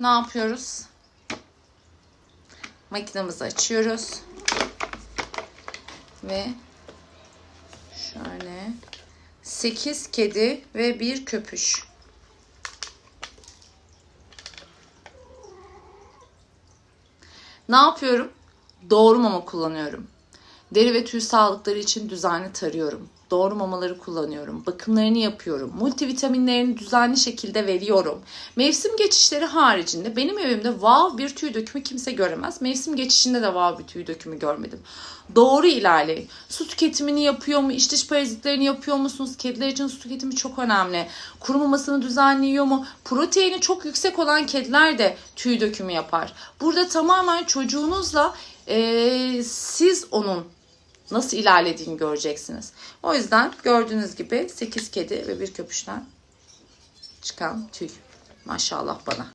ne yapıyoruz? Makinemizi açıyoruz. Ve şöyle 8 kedi ve bir köpüş. Ne yapıyorum? Doğru mama kullanıyorum. Deri ve tüy sağlıkları için düzenli tarıyorum. Doğru mamaları kullanıyorum. Bakımlarını yapıyorum. Multivitaminlerini düzenli şekilde veriyorum. Mevsim geçişleri haricinde benim evimde wow bir tüy dökümü kimse göremez. Mevsim geçişinde de wow bir tüy dökümü görmedim. Doğru ilerleyin. Su tüketimini yapıyor mu? İç dış parazitlerini yapıyor musunuz? Kediler için su tüketimi çok önemli. Kurumamasını düzenli yiyor mu? Proteini çok yüksek olan kediler de tüy dökümü yapar. Burada tamamen çocuğunuzla eee, siz onun nasıl ilerlediğini göreceksiniz. O yüzden gördüğünüz gibi 8 kedi ve bir köpüşten çıkan tüy. Maşallah bana.